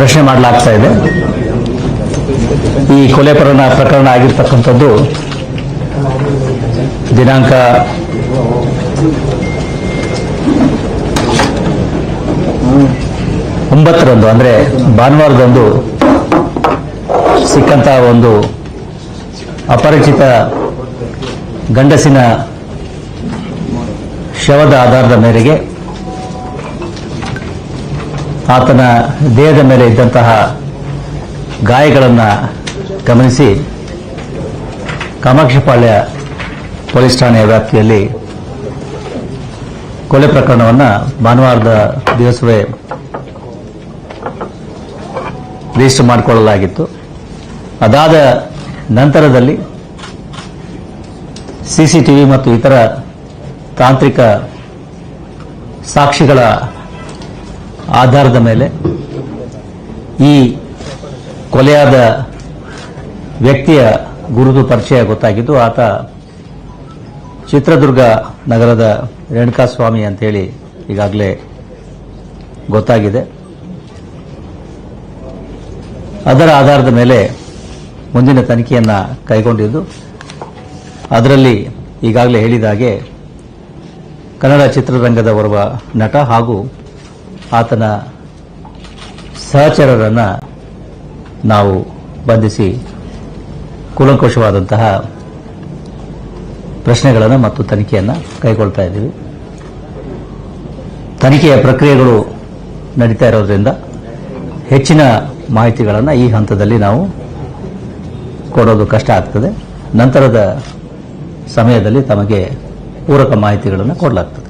ಪ್ರಶ್ನೆ ಮಾಡಲಾಗ್ತಾ ಇದೆ. ಈ ಕೊಲೆ ಪ್ರಕರಣ ಪ್ರಕರಣ ಆಗಿರ್ತಕ್ಕಂಥದ್ದು ದಿನಾಂಕ ಒಂಬತ್ತರಂದು, ಅಂದರೆ ಭಾನುವಾರದಂದು ಸಿಕ್ಕಂತಹ ಒಂದು ಅಪರಿಚಿತ ಗಂಡಸಿನ ಶವದ ಆಧಾರದ ಮೇರೆಗೆ ಆತನ ದೇಹದ ಮೇಲೆ ಇದ್ದಂತಹ ಗಾಯಗಳನ್ನು ಗಮನಿಸಿ. ಕಾಮಾಕ್ಷಿಪಾಳ್ಯ ಪೊಲೀಸ್ ಠಾಣೆಯ ವ್ಯಾಪ್ತಿಯಲ್ಲಿ ಕೊಲೆ ಪ್ರಕರಣವನ್ನು ಭಾನುವಾರದ ದಿವಸವೇ ರಿಜಿಸ್ಟರ್ ಮಾಡಿಕೊಳ್ಳಲಾಗಿತ್ತು. ಅದಾದ ನಂತರದಲ್ಲಿ ಸಿಸಿಟಿವಿ ಮತ್ತು ಇತರ ತಾಂತ್ರಿಕ ಸಾಕ್ಷಿಗಳ ಆಧಾರದ ಮೇಲೆ ಈ ಕೊಲೆಯಾದ ವ್ಯಕ್ತಿಯ ಗುರುತು ಪರಿಚಯ ಗೊತ್ತಾಗಿದ್ದು, ಆತ ಚಿತ್ರದುರ್ಗ ನಗರದ ರೇಣುಕಾಸ್ವಾಮಿ ಅಂತೇಳಿ ಈಗಾಗಲೇ ಗೊತ್ತಾಗಿದೆ. ಅದರ ಆಧಾರದ ಮೇಲೆ ಮುಂದಿನ ತನಿಖೆಯನ್ನು ಕೈಗೊಂಡಿದ್ದು, ಅದರಲ್ಲಿ ಈಗಾಗಲೇ ಹೇಳಿದ ಹಾಗೆ ಕನ್ನಡ ಚಿತ್ರರಂಗದ ಓರ್ವ ನಟ ಹಾಗೂ ಆತನ ಸಹಚರರನ್ನು ನಾವು ಬಂಧಿಸಿ ಕೂಲಂಕುಷವಾದಂತಹ ಪ್ರಶ್ನೆಗಳನ್ನು ಮತ್ತು ತನಿಖೆಯನ್ನು ಕೈಗೊಳ್ತಾ ಇದ್ದೀವಿ. ತನಿಖೆಯ ಪ್ರಕ್ರಿಯೆಗಳು ನಡೀತಾ ಇರೋದ್ರಿಂದ ಹೆಚ್ಚಿನ ಮಾಹಿತಿಗಳನ್ನು ಈ ಹಂತದಲ್ಲಿ ನಾವು ಕೊಡೋದು ಕಷ್ಟ ಆಗ್ತದೆ. ನಂತರದ ಸಮಯದಲ್ಲಿ ತಮಗೆ ಪೂರಕ ಮಾಹಿತಿಗಳನ್ನು ಕೊಡಲಾಗ್ತದೆ.